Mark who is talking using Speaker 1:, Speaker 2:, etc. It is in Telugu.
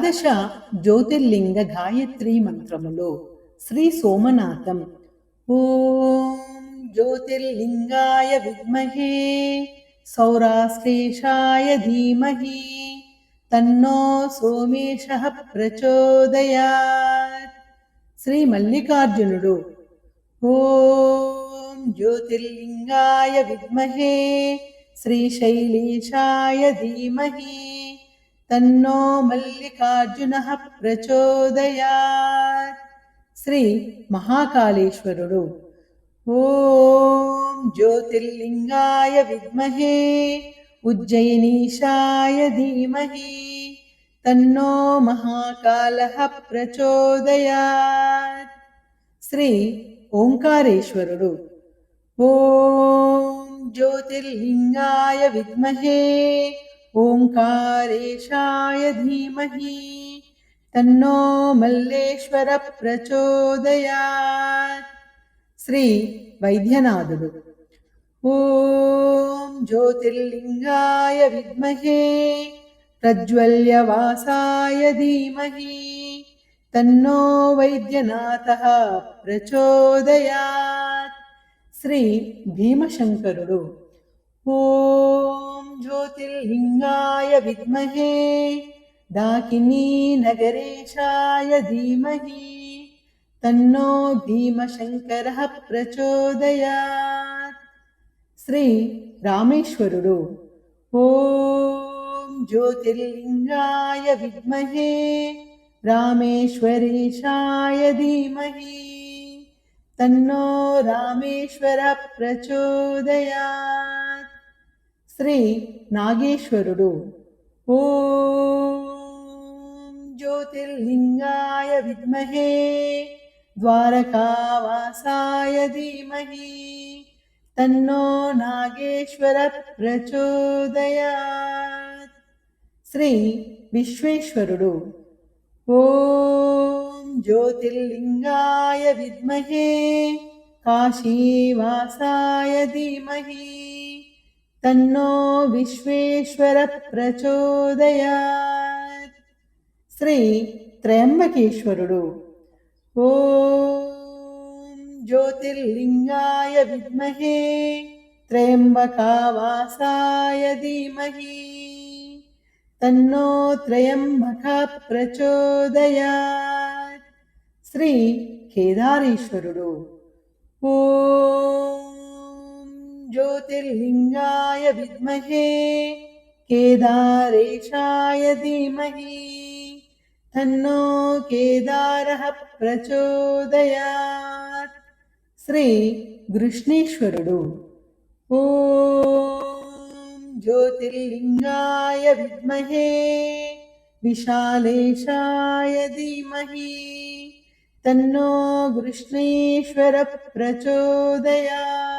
Speaker 1: ద్వాదశ జ్యోతిర్లింగ గాయత్రి మంత్రములో శ్రీ సోమనాథం. ఓం జ్యోతిర్లింగాయ విద్మహే సౌరాశ్లేషాయ ధీమహి తన్నో సోమేశ ప్రచోదయాత్. శ్రీ మల్లికార్జునుడు ఓం జ్యోతిర్లింగాయ విద్మహే శ్రీశైలేశాయ ధీమహి. తన్నో మల్లికార్జున ప్రచోదయా శ్రీ మహాకాళేశ్వరుడు. ఓం జ్యోతిర్లింగాయ విద్మహే ఉజ్జయినీశాయ ధీమహి తన్నో మహాకాల ప్రచోదయా శ్రీ ఓంకారేశ్వరుడు. ఓం జ్యోతిర్లింగాయ విద్మహే ఓంకారేశాయ ధీమహి తన్నో మల్లేశ్వర ప్రచోదయాత్. శ్రీ వైద్యనాథుడు. ఓం జ్యోతిర్లింగాయ విద్మహే ప్రజ్వల్యవాసాయ ధీమహి తన్నో వైద్యనాథ ప్రచోదయాత్. శ్రీ భీమశంకరుడు. ఓం జ్యోతిర్లింగాయ విద్మహే डाकिनी नगरेशाय धीमहि तन्नो भीमशङ्करः प्रचोदयात् श्री रामेश्वरुडु ॐ ज्योतिर्लिङ्गाय विद्महे रामेश्वरेशाय धीमहि तन्नो रामेश्वरः प्रचोदयात् శ్రీ నాగేశ్వరుడు. ఓ జ్యోతిర్లింగాయ విద్మహే ద్వారకావాసాయ ధీమహి తన్నో నాగేశ్వర ప్రచోదయా శ్రీ విశ్వేశ్వరుడు. ఓం జ్యోతిర్లింగాయ విద్మహే కాశీవాసాయ ధీమహి. तन्नो विश्वेश्वर प्रचोदयात् శ్రీ త్రయంబకేశ్వరుడు ఓం జ్యోతిర్లింగాయ విద్మహే త్రయంబకావాసాయ ధీమహి తన్నో త్రయంబక ప్రచోదయాత్ శ్రీ కేదారేశ్వరుడు ఓం జ్యోతిర్లింగాయ విద్మహే కేదారేశాయ ధీమహి తన్నో కేదారः ప్రచోదయాత్ శ్రీ గృష్ణేశ్వరుడు ఓం జ్యోతిర్లింగాయ విద్మహే విశాలేశాయ ధీమహి తన్నో గృష్ణేశ్వర ప్రచోదయాత్